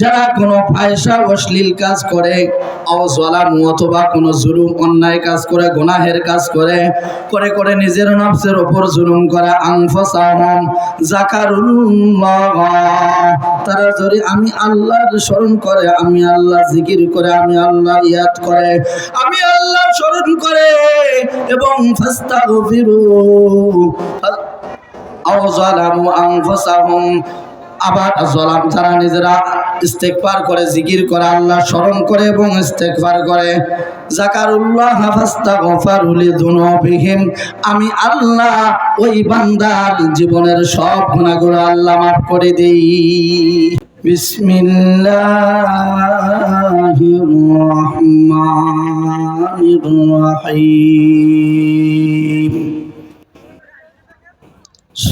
যারা কোনো ফায়সা অশ্লীল কাজ করে অজলাম অথবা কোনো জুলুম, অন্যায় কাজ করে, গুনাহের কাজ করে করে করে নিজের নফসের উপর জুলুম করে আনফসাহম জাকারুল্লাহ। তারা যদি আমি আল্লাহর স্মরণ করে, আমি আল্লাহ জিকির করে, আমি আল্লাহ ইয়াদ করে, আমি আল্লাহ স্মরণ করে, এবং ফাস্তাগফিরু আও আনফুসাহুম আবার জলাম যারা নিজেরা ইস্তেকবার করে, জিকির করে, আল্লাহ স্মরণ করে এবং ইস্তেকবার করে। যুনুবিহিম আমি আল্লাহ ওই বান্দার জীবনের সব গুনাহগুলো আল্লাহ মাফ করে দেই। বিসমিল্লাহির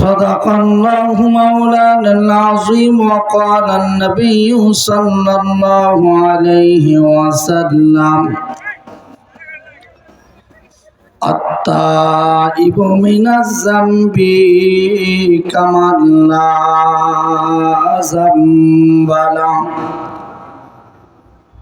صدق الله مولانا العظيم وقال النبي صلى الله عليه وسلم. التائب من الذنب كمن لا ذنب له.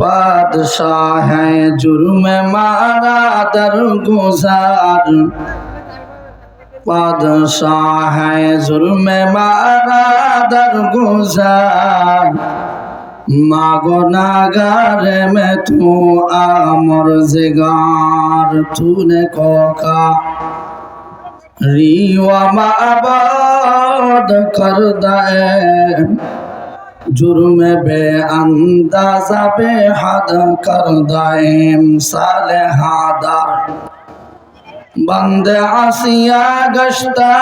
बादशाह है जुर्म मारा दर गुजार बादशाह है जुर्म मारा दर गुजार मागो नागार में तू आमर जिगार तूने कोका रीवा माबाद कर दे जुर्म बे अंदाजा बे हद कर दाइम साले हादर बंदे आसिया गश्ता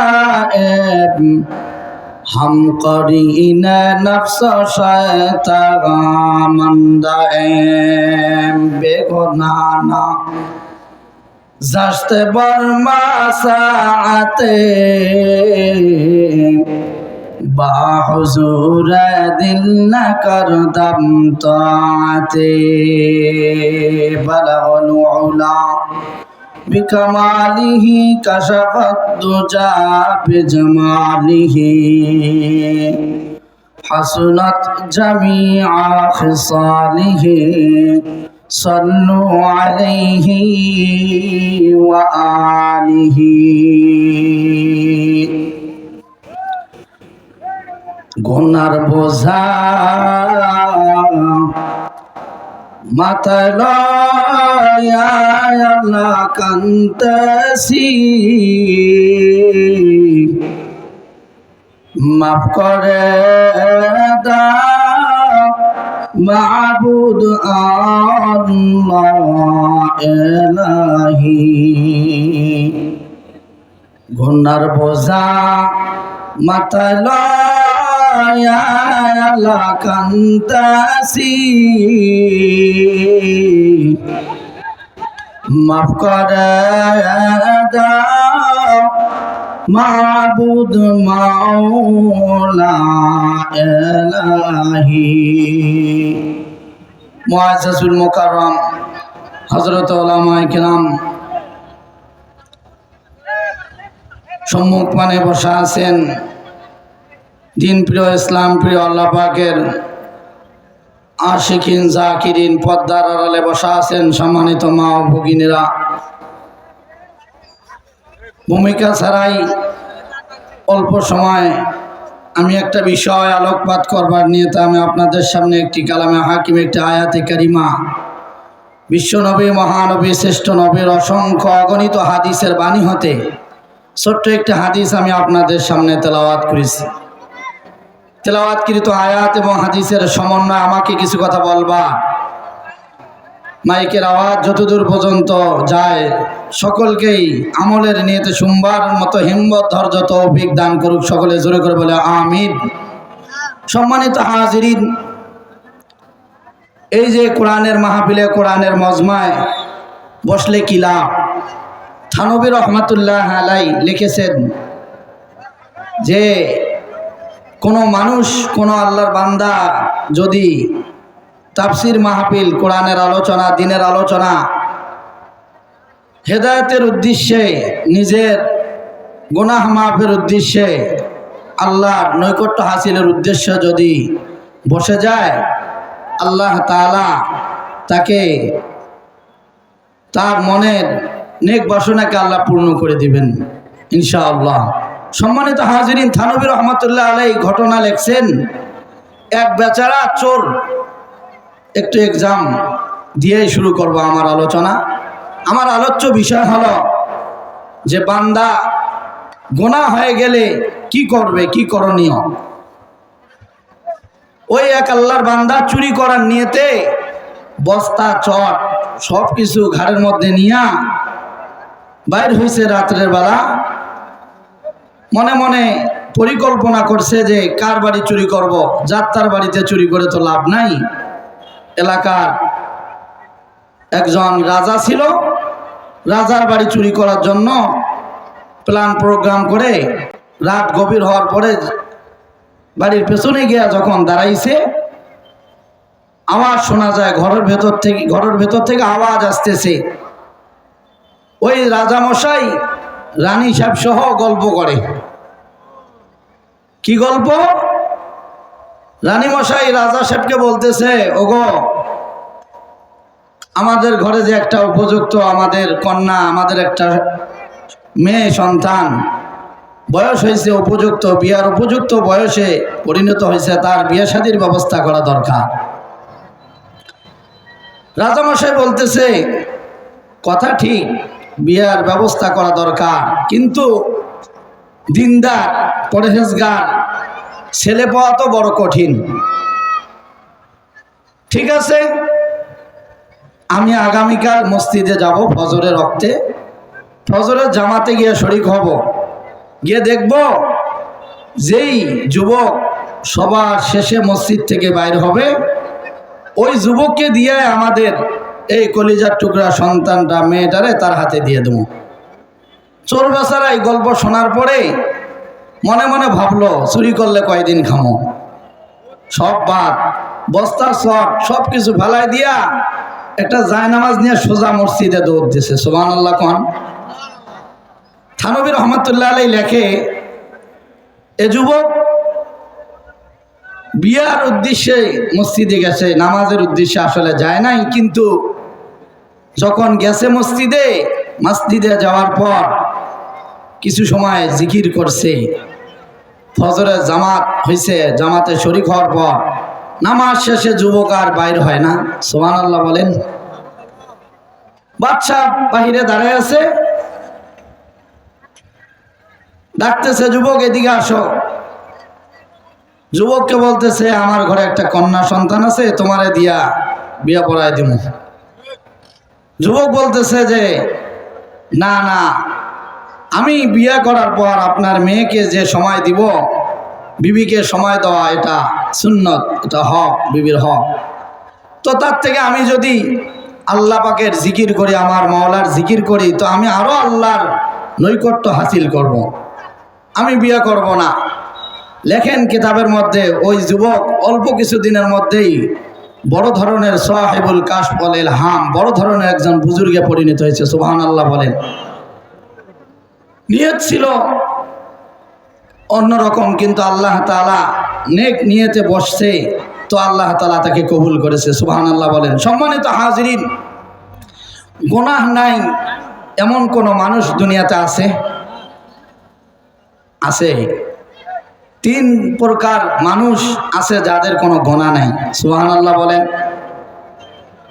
हम करीन नफ्स शैतामंदा बेगुनाना जश्त बर्मा साते বা হুজুর দিন করদম তাতে বলন ওলা بكماله كشف الدجى بجماله حسنت جميع خصاله صلوا عليه وآله গুনার বোঝা। মাথায় আল্লাহ মাফ করে দাও মাবুদ এলাহি। গুনার বোঝা মাথায় কান্তাসি মাফ করে মাবুদ মাওলা এলাহি। মুআজ্জাজুল মুকাররম সম্মুখ মানে বসা আছেন। দিন প্রিয় ইসলাম, প্রিয় আল্লাহ পাকের আশিকিন, জাকিরিন, পদ্মার আড়ালে বসা আছেন সম্মানিত মা ও ভগিনীরা। ভূমিকা ছাড়াই অল্প সময় আমি একটা বিষয় আলোকপাত করবার নিয়ে তা আমি আপনাদের সামনে একটি কালামে হাকিম, একটি আয়াতে কারিমা। বিশ্বনবী মহানবী, শ্রেষ্ঠ নবীর অসংখ্য অগণিত হাদিসের বাণী হতে ছোট্ট একটি হাদিস আমি আপনাদের সামনে তেলাওয়াত করেছি। তেলাওয়াতকৃত আয়াত এবং হাদিসের সমন্বয় আমাকে কিছু কথা বলবা। মাইকের আওয়াজ যতদূর পর্যন্ত যায়, সকলকেই আমলের নিয়েতে সোমবার মতো হিম্মত, ধৈর্য, তৌফিক দান করুক সকলে জোরে করে বলে আমিন। সম্মানিত হাজিরিন, এই যে কোরআনের মাহফিলে, কোরআনের মজমায় বসলে কি লাভ? থানবির রহমাতুল্লাহ আলাই লিখেছেন যে কোনো মানুষ, কোনো আল্লাহর বান্দা যদি তাফসির মাহফিল, কোরআনের আলোচনা, দিনের আলোচনা, হেদায়তের উদ্দেশ্যে, নিজের গুনাহ মাফের উদ্দেশ্যে, আল্লাহর নৈকট্য হাসিলের উদ্দেশ্যে যদি বসে যায়, আল্লাহ তাআলা তাকে তার মনের নেক বাসনাকে আল্লাহ পূর্ণ করে দিবেন, ইনশাআল্লাহ। সম্মানিত হাজিরিন, থানবী রহমতুল্লাহ আলাই ঘটনা লেখছেন, এক বেচারা চোর, একটু এক্সাম দিয়েই শুরু করব আমার আলোচনা। আমার আলোচ্য বিষয় হলো যে বান্দা গোনা হয়ে গেলে কি করবে, কি করণীয়? ওই এক আল্লাহর বান্দা চুরি করার নিয়েতে বস্তা চট সব কিছু ঘাড়ের মধ্যে নিয়া বাইর হয়েছে রাত্রের বেলা। মনে মনে পরিকল্পনা করছে যে কার বাড়ি চুরি করব, যাত্রার বাড়িতে চুরি করে তো লাভ নাই। এলাকার একজন রাজা ছিল, রাজার বাড়ি চুরি করার জন্য প্ল্যান প্রোগ্রাম করে রাত গভীর হওয়ার পরে বাড়ির পেছনে গিয়া যখন দাঁড়াইছে, আওয়াজ শোনা যায় ঘরের ভেতর থেকে ঘরের ভেতর থেকে আওয়াজ আসতেছে। ওই রাজামশাই রানী সাহেব সহ গল্প করে। কি গল্প? রানী মশাই রাজা সাহেবকে বলতেছে, ওগো, আমাদের ঘরে যে একটা উপযুক্ত আমাদের কন্যা, আমাদের একটা মেয়ে সন্তান, বয়স হয়েছে উপযুক্ত, বিয়ার উপযুক্ত বয়সে পরিণত হয়েছে, তার বিয়ে শাদির ব্যবস্থা করা দরকার। রাজামশাই বলতেছে, কথা ঠিক বিয়ার ব্যবস্থা করা দরকার। কিন্তু দিনদার, পরেহেজগার, ছেলে পাওয়া তো বড় কঠিন। ঠিক আছে? আমি আগামীকাল মসজিদে যাব ফজরের রক্তে। ফজরের জামাতে গিয়ে শরিক হব। গিয়ে দেখব যেই যুবক সবার শেষে মসজিদ থেকে বাইর হবে, ওই যুবককে দিয়ে আমাদের এই কলিজার টুকরা সন্তানটা মেয়েটারে তার হাতে দিয়ে দেবো। চোর বেচারা এই গল্প শোনার পরে মনে মনে ভাবলো, চুরি করলে কয়দিন খামো? সব বাদ বস্তা শট সব কিছু ফেলাই দিয়া একটা জায়নামাজ নিয়ে সোজা মসজিদে দৌড় দিছে সোমান আল্লাহ কন। থানবির রহমতুল্লাহ আলাই লেখে, এ যুবক, বিয়ার উদ্দেশ্যে মসজিদে গেছে, নামাজের উদ্দেশ্যে আসলে যায় নাই, কিন্তু যখন গেছে মসজিদে মসজিদে যাওয়ার পর কিছু সময় জিকির করছে। ফজরে জামাত হয়েছে জামাতে শরিক হওয়ার পর নামাজ শেষে যুবক আর বাইর হয় না। সোহান আল্লাহ বলেন। বাচ্চা বাহিরে দাঁড়ায় আছে। ডাকতেছে, যুবক, এদিকে আসো। যুবককে বলতেছে, আমার ঘরে একটা কন্যা সন্তান আছে, তোমারে দিয়া বিয়া পড়ায় দিব যুবক বলতেছে যে, না না, আমি বিয়ে করার পর আপনার মেয়েকে যে সময় দিব, বিবিকে সময় দেওয়া এটা সুন্নত, এটা হক, বিবির হক তো তার থেকে আমি যদি আল্লাহ পাকের জিকির করি, আমার মাওলার জিকির করি, তো আমি আরও আল্লাহর নৈকট্য হাসিল করব। আমি বিয়ে করব না লেখেন কিতাবের মধ্যে, ওই যুবক অল্প কিছু দিনের মধ্যেই বড় ধরনের সোহাহেবুল কাশ বলেন হাম বড় ধরনের একজন বুজুর্গে পরিণত হয়েছে সুবাহান আল্লাহ বলেন। নিয়ত ছিল অন্যরকম কিন্তু আল্লাহ তালা নেক নিয়েতে বসছে, তো আল্লাহ তালা তাকে কবুল করেছে সুবাহান আল্লাহ বলেন। সম্মানিত হাজরিন, গোনাহ নাই, এমন কোনো মানুষ দুনিয়াতে আছে? আছে। তিন প্রকার মানুষ আছে যাদের কোনো গোনা নাই। সুহান আল্লাহ বলেন,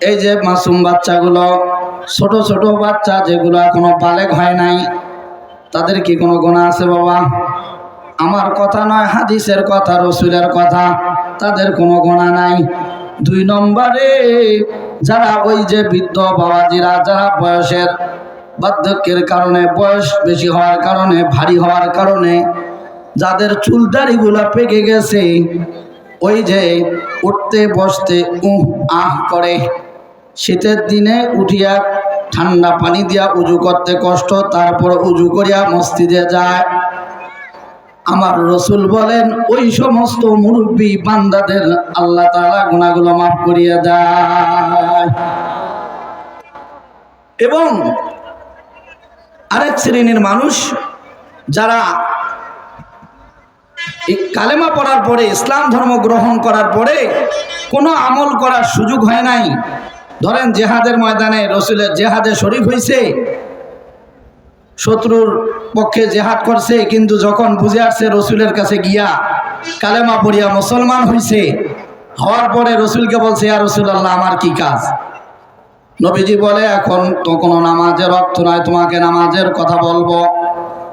এই যে মাসুম বাচ্চাগুলো, ছোট ছোট বাচ্চা যেগুলো কোনো বালেক হয় নাই, তাদের কি কোনো গোনা আছে বাবা? আমার কথা নয়, হাদিসের কথা, রসুলের কথা, তাদের কোনো গোনা নাই। দুই নম্বরে, যারা ওই যে বৃদ্ধ বাবাজিরা, যারা বয়সের বার্ধক্যের কারণে, বয়স বেশি হওয়ার কারণে, ভারী হওয়ার কারণে যাদের চুল দাড়িগুলা পেকে গেছে, ওই যে উঠতে বসতে উহ আহ করে। শীতের দিনে উঠিয়া ঠান্ডা পানি দিয়া উজু করতে কষ্ট, তারপর উজু করিয়া মসজিদে যায়। আমার রসুল বলেন, ওই সমস্ত মুরব্বী বান্দাদের আল্লাহ তালা গুণাগুলো মাফ করিয়া দেয়। এবং আরেক শ্রেণির মানুষ যারা এই কালেমা পড়ার পরে, ইসলাম ধর্ম গ্রহণ করার পরে কোনো আমল করার সুযোগ হয় নাই। ধরেন জেহাদের ময়দানে রসুলের জেহাদে শরিক হয়েছে শত্রুর পক্ষে জেহাদ করছে, কিন্তু যখন বুঝে আসছে রসুলের কাছে গিয়া কালেমা পড়িয়া মুসলমান হয়েছে হওয়ার পরে রসুলকে বলছে আর রসুল আল্লাহ আমার কি কাজ? নবীজি বলে, এখন তো কোনো নামাজের রক্ত নয় তোমাকে নামাজের কথা বলব।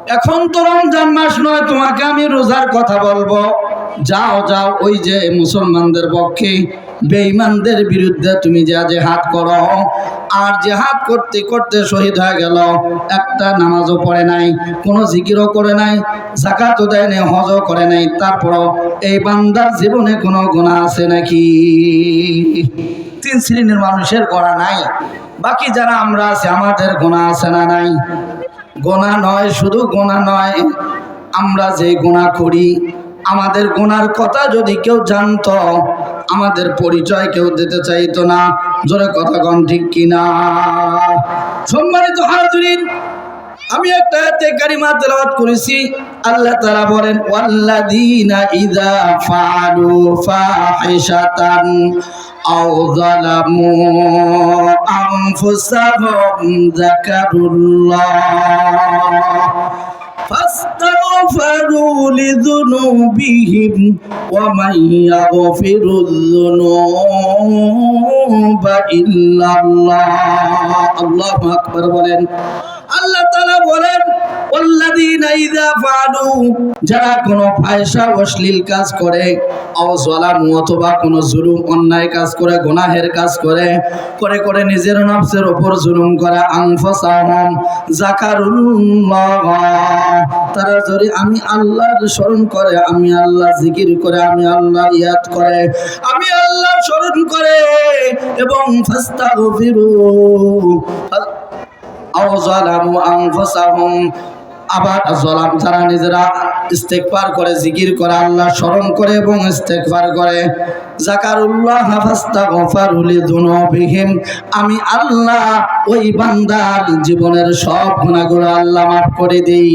এখন তো রমজান মাস নয়, তোমাকে আমি রোজার কথা বলব। যাও যাও, ওই যে মুসলমানদের পক্ষে বেঈমানদের বিরুদ্ধে তুমি যা জেহাদ করো। আর জেহাদ করতে করতে শহীদ হয়ে গেল। একটা নামাজও পড়ে নাই, কোনো জিকিরও করে নাই জাকাতও দেয় নাই, হজও করে নাই। তারপরও এই বান্দার জীবনে কোনো গুণা আছে নাকি? তিন শ্রেণির মানুষের গোনা নাই। বাকি যারা আমরা আছি, আমাদের গোনা আছে না নাই? গোনা নয়, শুধু গোনা নয়। আমরা যে গোনা করি, আমাদের গোনার কথা যদি কেউ জানত, আমাদের পরিচয় কেউ দিতে চাইতো না। জোরে কথা কন ঠিক কিনা? সম্মানিত হাজরিন আমি একটা হাতে কারিমা তেলাওয়াত করেছি আল্লাহ তাআলা বলেন ওয়াল্লাযীনা ইযা ফাআলু ফাহিশাতান আও যালামু আনফুসাহুম যাকারুল্লাহ فاستغفروا لذنوبهم ومن يغفر الذنوب إلا الله الله أكبر বলেন আল্লাহ তাআলা বলেন যারা কোনো ফায়সা অশ্লীল কাজ করে যালামু অথবা কোনো জুলুম, অন্যায় কাজ করে, গুনাহের কাজ করে করে করে নিজের নফসের উপর জুলুম করে আনফুসাহুম যাকারুল্লাহ। তারা যদি আমি আল্লাহর স্মরণ করে, আমি আল্লাহ জিকির করে, আমি আল্লাহ ইয়াদ করে, আমি আল্লাহ স্মরণ করে, এবং ফাস্তাগফিরু আও যালামু আনফুসাহুম। আবার জলাম যারা নিজেরা ইস্তেকবার করে, জিকির করে, আল্লাহ স্মরণ করে এবং ইস্তেকবার করে। জাকারুল্লাহ ফাস্তাগফারুলি যুনুবিহিম আমি আল্লাহ ওই বান্দার জীবনের সব গুনাহগুলো আল্লাহ মাফ করে দেই।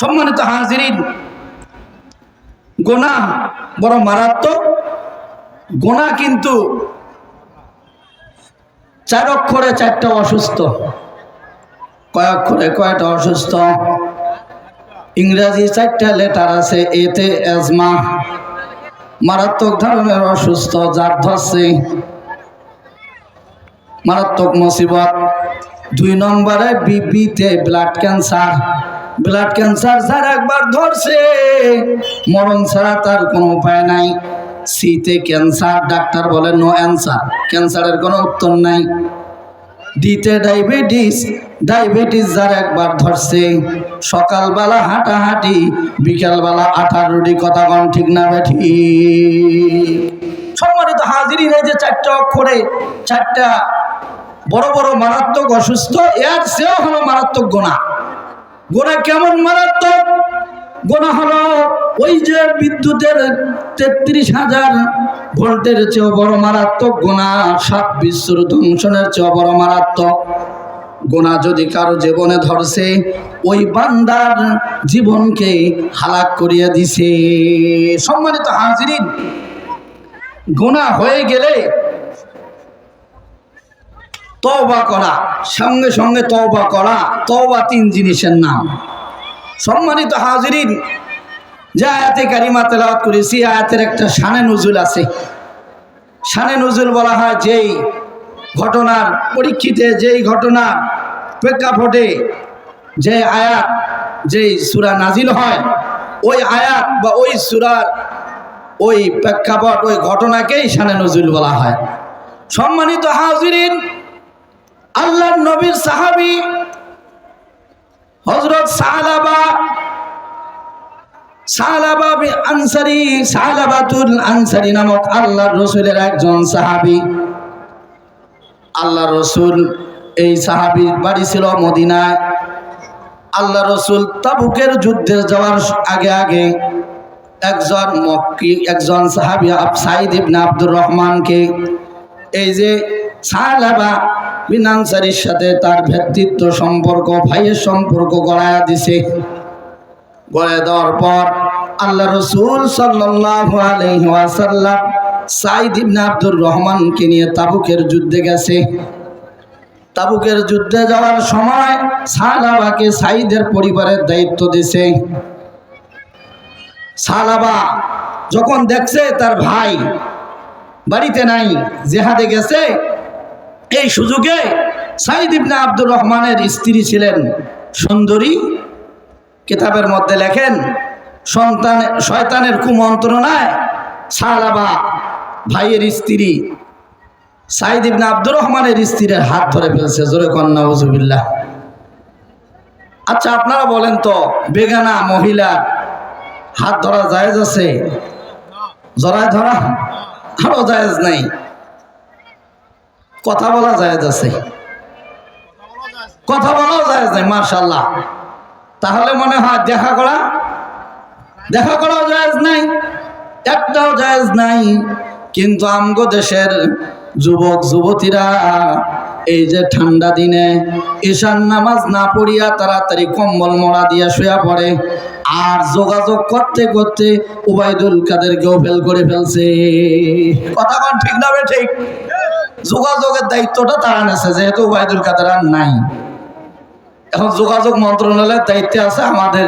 সম্মানিত হাজিরিন, গোনা বড় মারাত্মক। গোনা কিন্তু চার অক্ষরে চারটা অসুস্থ। কয় অক্ষরে কয়টা অসুস্থ? ইংরাজি চারটা লেটার আছে এতে এজমা। মারাত্মক ধরনের অসুস্থ যার ধরছে। মারাত্মক মুসিবত। দুই নম্বরে বিপিতে ব্লাড ক্যান্সার। ব্লাড ক্যান্সার যার একবার ধরছে, মরণ ছাড়া তার কোনো উপায় নাই। সিতে ক্যান্সার ডাক্তার বলে নো অ্যান্সার ক্যান্সারের কোনো উত্তর নাই। ডিতে ডায়াবেটিস ডায়াবেটিস যার একবার ধরছে। সকালবেলা হাঁটাহাঁটি, বিকালবেলা আঠার রুটি কথা কন ঠিক না বেঠি সম্মানিত হাজিরি যে চারটা অক্ষরে, চারটা বড় বড় মারাত্মক অসুস্থ, এর সেও হলো মারাত্মক গোনা। গোনা কেমন মারাত্মক? গোনা হলো ওই যে বিদ্যুতের তেত্রিশ হাজার ভোল্টের চেয়েও বড় মারাত্মক গোনা, সাত বিশ্বর ধ্বংসনের চেয়েও বড় মারাত্মক গোনা যদি কারও জীবনে ধরছে, ওই বান্দার জীবনকে হালাক করিয়া দিছে। সম্মানিত হাজিরিন, গোনা হয়ে গেলে তওবা করা, সঙ্গে সঙ্গে তওবা করা, তওবা তিন জিনিসের নাম। সম্মানিত হাজিরিন, যে আয়াতে কারিমা তেলাওয়াত করেছি আয়াতের একটা শানে নজুল আছে। শানে নজুল বলা হয় যেই ঘটনার পরীক্ষিতে, যেই ঘটনা প্রেক্ষাপটে যে আয়াত, যেই সুরা নাজিল হয়, ওই আয়াত বা ওই সুরার ওই প্রেক্ষাপট, ওই ঘটনাকেই শানে নজুল বলা হয়। সম্মানিত হাজিরিন আল্লাহ নবীর সাহাবি হজরত সাহাবা একজন আল্লাহ রসুল এই আল্লাহ তাবুকের যুদ্ধে যাওয়ার আগে আগে একজন মক্কি, একজন সাহাবি আব সাইদ ইবনে আব্দুর রহমানকে এই যে সাহাবা বিন আনসারির সাথে তার ভ্রাতৃত্ব সম্পর্ক, ভাইয়ের সম্পর্ক গড়ায়া দিছে। গড়ে দেওয়ার পর আল্লাহ রসুল ওয়াসাল্লাম সাইদ ইবনে আব্দুর রহমানকে নিয়ে তাবুকের যুদ্ধে গেছে। তাবুকের যুদ্ধে যাওয়ার সময় সালাবাকে সাইদের পরিবারের দায়িত্ব দিছে। সালাবা যখন দেখছে তার ভাই বাড়িতে নাই, জেহাদে গেছে এই সুযোগে সাইদ ইবনা আব্দুর রহমানের স্ত্রী ছিলেন সুন্দরী। কিতাবের মধ্যে লেখেন, সন্তান, শয়তানের কুমন্ত্রণায় সালাবা ভাইয়ের স্ত্রী। সাইদ ইবনে আব্দুর রহমানের স্ত্রীর হাত ধরে ফেলছে, জোরে কন্যা ওজুবিল্লাহ আচ্ছা আপনারা বলেন তো, বেগানা মহিলা, হাত ধরা জায়েজ আছে? জড়ায় ধরা? আরও জায়েজ নাই। কথা বলা জায়েজ আছে। কথা বলাও জায়েজ নাই মার্শাল্লাহ তাহলে মনে হয় দেখা করা, দেখা করাও জায়েজ নাই, একটাও জায়েজ নাই। কিন্তু আমগো দেশের যুবক, যুবতীরা এই যে ঠান্ডা দিনে ঈশান নামাজ না পড়িয়া তাড়াতাড়ি কম্বল মরা দিয়া শুয়া পড়ে, আর যোগাযোগ করতে করতে উবাইদুল কাদেরকেও ফেল করে ফেলছে। কথা ঠিক না ঠিক? যোগাযোগের দায়িত্বটা তারা নেছে যেহেতু উবাইদুল কাদের আর নাই। এখন যোগাযোগ মন্ত্রণালয়ের দায়িত্বে আছে আমাদের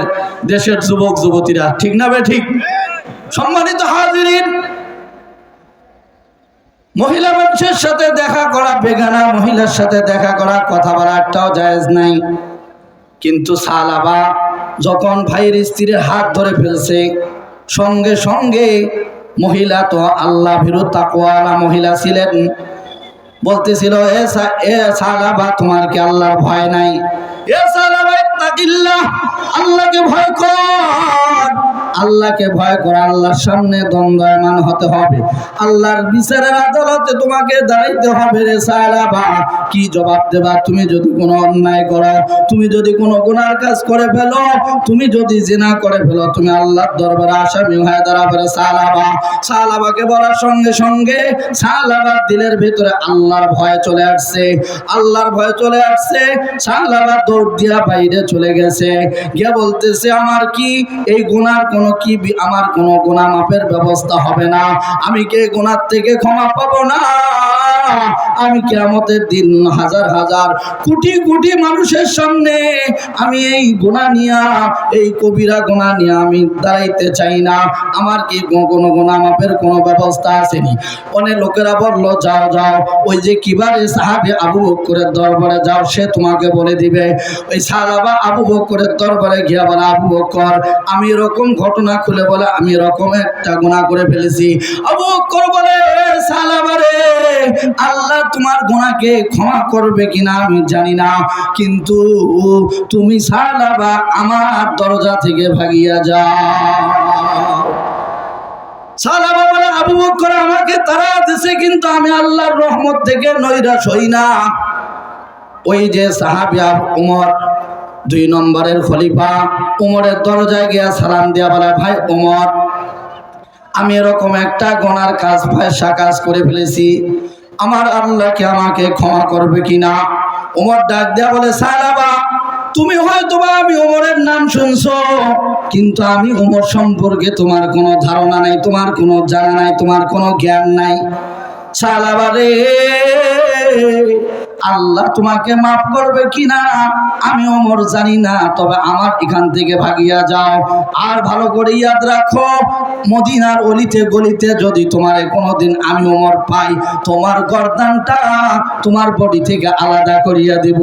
দেশের যুবক, যুবতীরা। ঠিক না বে ঠিক? সম্মানিত হাজিরিন, মহিলা মানুষের সাথে দেখা করা বেগানা, মহিলার সাথে দেখা করা, কথা বলা একটাও জায়েজ নাই। কিন্তু সালাবা যখন ভাইয়ের স্ত্রীর হাত ধরে ফেলছে, সঙ্গে সঙ্গে মহিলা তো আল্লাহ ভীরু তাকওয়ালা মহিলা ছিলেন। বলতেছিল এ সালাবা তোমার কি আল্লাহর ভয় নাই? এ সালাবা আল্লাহকে ভয় কর। আল্লাহকে ভয় কর, আল্লাহর সামনে হতে হবে। আল্লাহর বিচারের আদালতে তোমাকে দাঁড়াইতে হবে রে কি জবাব দেবা? তুমি যদি কোনো অন্যায় করো, তুমি যদি কোনো গুনার কাজ করে ফেলো, তুমি যদি জিনা করে ফেলো, তুমি আল্লাহর দরবারে আসামি হয়ে দাঁড়াবে রে বলার সঙ্গে সঙ্গে দিলের ভিতরে আল্লাহর ভয় চলে আসছে। আল্লাহর ভয় চলে আসছে সালাবা দৌড় দিয়া বাইরে চলে গেছে। গিয়া বলতেছে, আমার কি এই গুনার কোনো কি আমার কোনো গুণা মাপের ব্যবস্থা হবে না? আমি কে গুনার থেকে ক্ষমা পাবো না? আমি কেয়ামতের দিন হাজার হাজার কোটি কোটি মানুষের সামনে আমি এই গুণা নিয়া, এই কবিরা গুণা নিয়ে আমি দাঁড়াইতে চাই না। আমার কি কোনো গুণা মাপের কোনো ব্যবস্থা আসেনি? অনেক লোকেরা বলল, যাও যাও, ওই যে কিবারে সাহাবে আবু বক্করের দরবারে যাও, সে তোমাকে বলে দিবে। ওই সাহাবা আবু বক্করের দরবারে গিয়া বলে, আবু বক্কর আমি এরকম ঘটনা খুলে বলে, আমি এরকম একটা গুণা করে ফেলেছি। আবু বক্কর বলে সালাবারে আল্লাহ তোমার গোনাকে ক্ষমা করবে কিনা আমি জানি না। কিন্তু তুমি সালাবা আমার দরজা থেকে ভাগিয়া যাও। সালাবা বলে আবু বকর আমাকে তারা দিছে কিন্তু আমি আল্লাহর রহমত থেকে নৈরাশ হই না। ওই যে সাহাবি আব- উমর, দুই নম্বরের খলিফা, উমরের দরজায় গিয়া সালাম দিয়া বলে, ভাই উমর, আমি এরকম একটা গনার কাজ, পয়সা কাজ করে ফেলেছি। আমার আল্লাহ কি আমাকে ক্ষমা করবে কিনা? ওমর ডাক দেয়া বলে, সাহাবা তুমি হয়তো বা আমি ওমরের নাম শুনছ, কিন্তু আমি ওমর সম্পর্কে তোমার কোনো ধারণা নাই, তোমার কোনো জানা নাই, তোমার কোনো জ্ঞান নাই। সালাবারে আল্লাহ তোমাকে মাফ করবে কিনা? আমি ওমর জানি না, তবে আমার এখান থেকে ভাগিয়া যাও। আর ভালো করে ইয়াদ রাখো, মদিনার অলিতে গলিতে যদি তোমার কোনোদিন আমি ওমর পাই, তোমার গর্দানটা তোমার বডি থেকে আলাদা করিয়া দিব।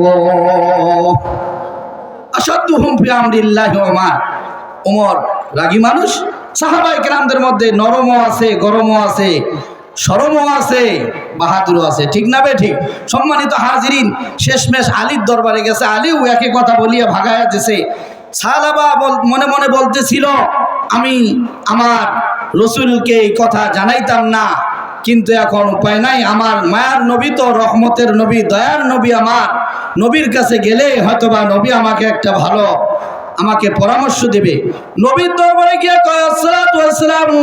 আসাদুহুম ফি আমরিল্লাহি ওমর ওমর, রাগী মানুষ? সাহাবাই কেরামদের মধ্যে নরমও আছে, গরমও আছে। সরমও আছে, বাহাদুরও আছে। ঠিক না বে? ঠিক। সম্মানিত হাজিরিন, শেষমেশ আলীর দরবারে গেছে। আলীও একই কথা বলিয়া ভাগাইয়া সালাবা বল মনে মনে বলতেছিল, আমি আমার রসুলকে এই কথা জানাইতাম না, কিন্তু এখন উপায় নাই। আমার মায়ার নবী তো রহমতের নবী, দয়ার নবী আমার। নবীর কাছে গেলে হয়তোবা নবী আমাকে একটা ভালো আমাকে পরামর্শ দেবে। দরবারে গিয়ে কয়, আসসালাতু ওয়াসসালামু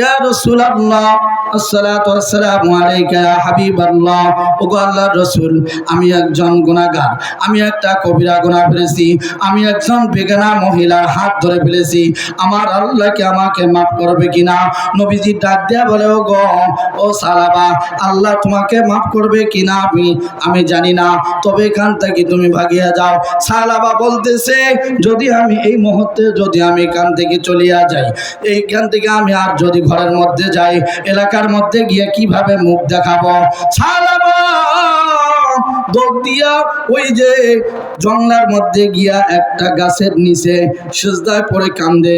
ইয়া রাসূলুল্লাহ, আসসালাতু ওয়াসসালামু আলাইকা ইয়া হাবিবাল্লাহ আল্লাহর রাসূল, আমি একজন গুনাহগার, আমি একটা কবিরা গুনাহ ফেলেছি, আমি একজন বেগানা মহিলার হাত ধরে ফেলেছি, আমার আল্লাহকে আমাকে মাফ করবে কিনা? নবীজি ডাক দেয়া বলে ও গো ও সালাবা, আল্লাহ তোমাকে মাফ করবে কিনা আমি আমি জানি না, তবে এখান থেকে তুমি ভাগিয়া যাও। সালাবা বলতেছে যদি আমি এই মুহূর্তে যদি আমি এখান থেকে চলিয়া যাই, এইখান থেকে আমি আর যদি ঘরের মধ্যে যাই, এলাকার মধ্যে গিয়ে কীভাবে মুখ দেখাবো? জঙ্গলার মধ্যে গিয়া একটা গাছের নিচে কান্দে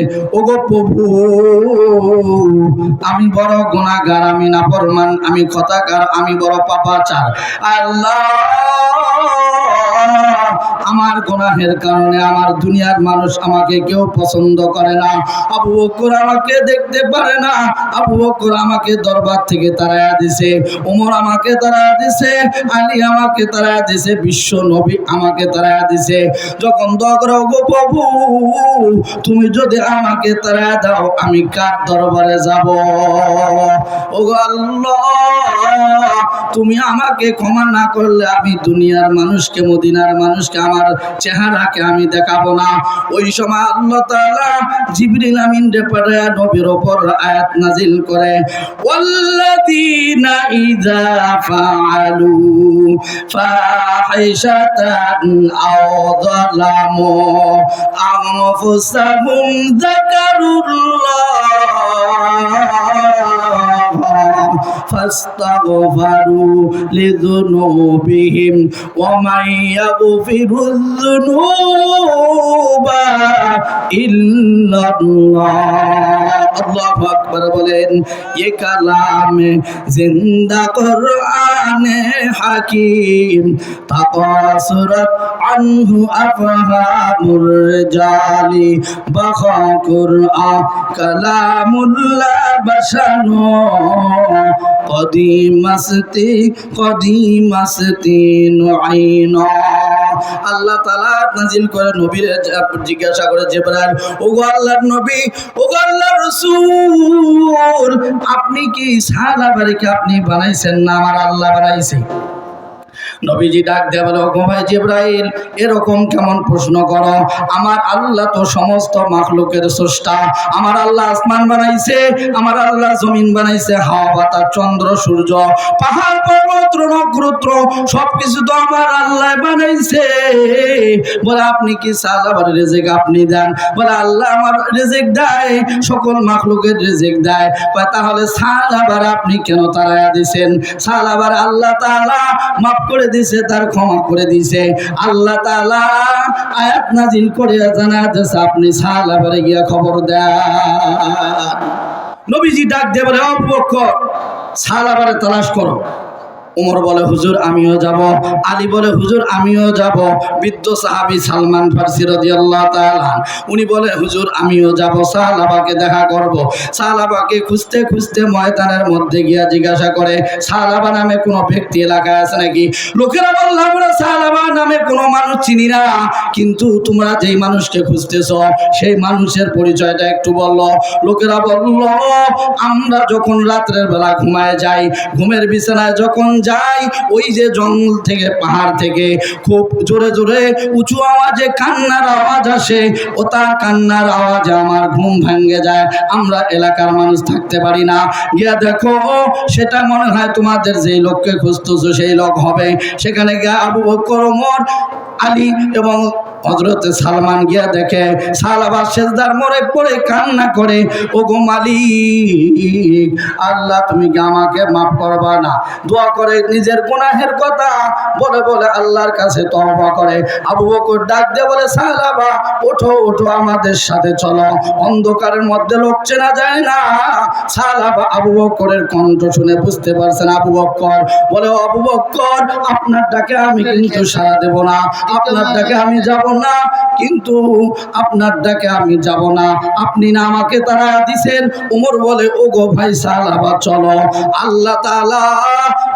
আমি বড় গোনাগার আমি নাফরমান, আমি কথাকার, আমি বড় পাপাচার। আল্লাহ! আমার গুনাহের কারণে আমার দুনিয়ার মানুষ আমাকে কেউ পছন্দ করে না। আবু বকর আমাকে দেখতে পারে না। আবু বকর আমাকে দরবার থেকে তাড়াইয়া দিছে। ওমর আমাকে তাড়াইয়া দিছে। আলী আমাকে তাড়াইয়া দিছে। বিশ্ব নবী আমাকে তাড়াইয়া দিছে। যখন দগর গো প্রভু তুমি যদি আমাকে তাড়াইয়া দাও, আমি কার দরবারে যাব? ও আল্লাহ, তুমি আমাকে ক্ষমা না করলে আমি দুনিয়ার মানুষকে, মদিনার মানুষকে, আমার চেহারাকে আমি দেখাবো না ওই সময় আল্লাহ তাআলা জিবরিল আমিন রে পাঠায় নবীর ওপর আয়াত নাজিল করে ওয়াল্লাযীনা ইযা ফাআলু ফাহিশাতান আও যালামু আনফুসাহুম যাকারুল্লাহ فاستغفروا لذنوبهم ومن يغفر الذنوب إلا الله الله أكبر বলেন, এ কালামে জিন্দা কোরআনে হাকিম তাকাসুরত আনহু আফহামুর জালি, বাখা কুরআন কালামুল্লাহ বাশানো, কদিমাসতি কদিমাসতি নুআইনা। আল্লাহ তাআলা নাজিল করে নবীর জিজ্ঞাসা করে জেবরাইল, ওগো আল্লাহর নবী, ওগো আল্লাহর রাসূল, আপনি কি সাহাবারে আপনি বানাইছেন না আমার আল্লাহ বানাইছে? নবীজি ডাক দেয়া বলে ভাই জিব্রাইল, এরকম কেমন প্রশ্ন করো? আমার আল্লাহ তো সমস্ত মাখলুকের স্রষ্টা। আমার আল্লাহ আসমান বানাইছে, আমার আল্লাহ জমিন বানাইছে, হাওয়া, বাতাস, চন্দ্র, সূর্য, পাহাড়, পর্বত নক্ষত্র সবকিছু তো আমার আল্লাহ বানাইছে। বলে, আপনি কি সালাবার রেজেক আপনি দেন? বলে, আল্লাহ আমার রেজেক দেয়, সকল মাখলুকের রেজেক দেয়। তাহলে সালাবার আপনি কেন তারায়া দিছেন? সাল আবার আল্লাহ তাআলা মাফ করে দিছে, তার ক্ষমা করে দিছে। আল্লাহ তাআলা আয়াত নাজিল করে জানা যাচ্ছে আপনি সাল আবার গিয়া খবর দেন। নবীজি ডাক দিয়ে বলে অপক্ষ আবার তালাশ করো। উমর বলে, হুজুর, আমিও যাব। আলী বলে, হুজুর, আমিও যাব। বৃদ্ধ সাহাবি সালমান ফার্সি রাদিয়াল্লাহু তাআলা উনি বলে, হুজুর, আমিও যাব সাহাবাকে দেখা করব। সাহাবাকে খুঁজতে খুঁজতে ময়দানের মধ্যে গিয়া জিজ্ঞাসা করে সাহাবা নামে কোনো ব্যক্তি এলাকায় আছে নাকি? লোকেরা বললাম সাহাবা নামে কোনো মানুষ চিনি না। কিন্তু তোমরা যেই মানুষকে খুঁজতেছ, সেই মানুষের পরিচয়টা একটু বলল। লোকেরা বলল, আমরা যখন রাত্রের বেলা ঘুমায় যাই, ঘুমের বিছানায় যখন যাই, ওই যে জঙ্গল থেকে, পাহাড় থেকে খুব জোরে জোরে উঁচু আওয়াজে কান্নার আওয়াজ আসে। ও তার কান্নার আওয়াজে আমার ঘুম ভেঙে যায়। আমরা এলাকার মানুষ থাকতে পারি না। গিয়া দেখো, সেটা মনে হয় তোমাদের যেই লোককে খুঁজতেছো, সেই লোক হবে। সেখানে গিয়া আবু বকর, ওমর আলী এবং হজরতে সালমান গিয়া দেখে, সালাবার শেষদার মরে পড়ে কান্না করে ও গো মালিক, আল্লাহ তুমি কি আমাকে মাফ করবা না? দোয়া করে নিজের গুনাহের কথা বলে বলে আল্লাহর কাছে তওবা করে। আবু বকর ডাক দিয়ে বলে, সালাবা, ওঠো ওঠো আমাদের সাথে চলো। অন্ধকারের মধ্যে লোক চেনা যায় না। সালাবা আবু বকরের কণ্ঠ শুনে বুঝতে পারছেন আবু বকর। বলে আবু বকর, আপনার ডাকে আমি কিন্তু সাড়া দেব না। আপনার ডাকে আমি যাব না, কিন্তু আপনার ডাকে আমি যাব না। আপনি না আমাকে তারা দিছেন। উমর বলে ও গো ভাই সালাবা চলো। আল্লাহ তাআলা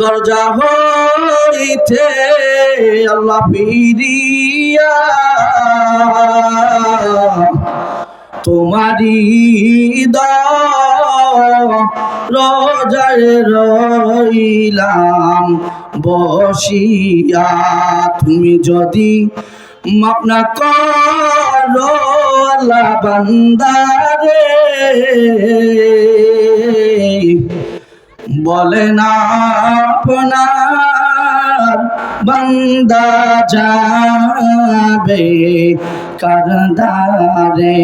দরজা হইতে আল্লাহ ফিরিয়া তোমারি রজায় রইলাম বসিয়া। তুমি যদি মাপ না করো আল্লাহ বান্দারে বলে না আপনার বান্দা যাবে কারদারে।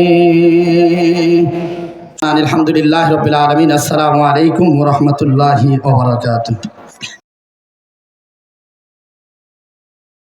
আলহামদুলিল্লাহ রবিল আলমিন। আসসালামু আলাইকুম রহমতুল্লাহি ওবরাকাতুহ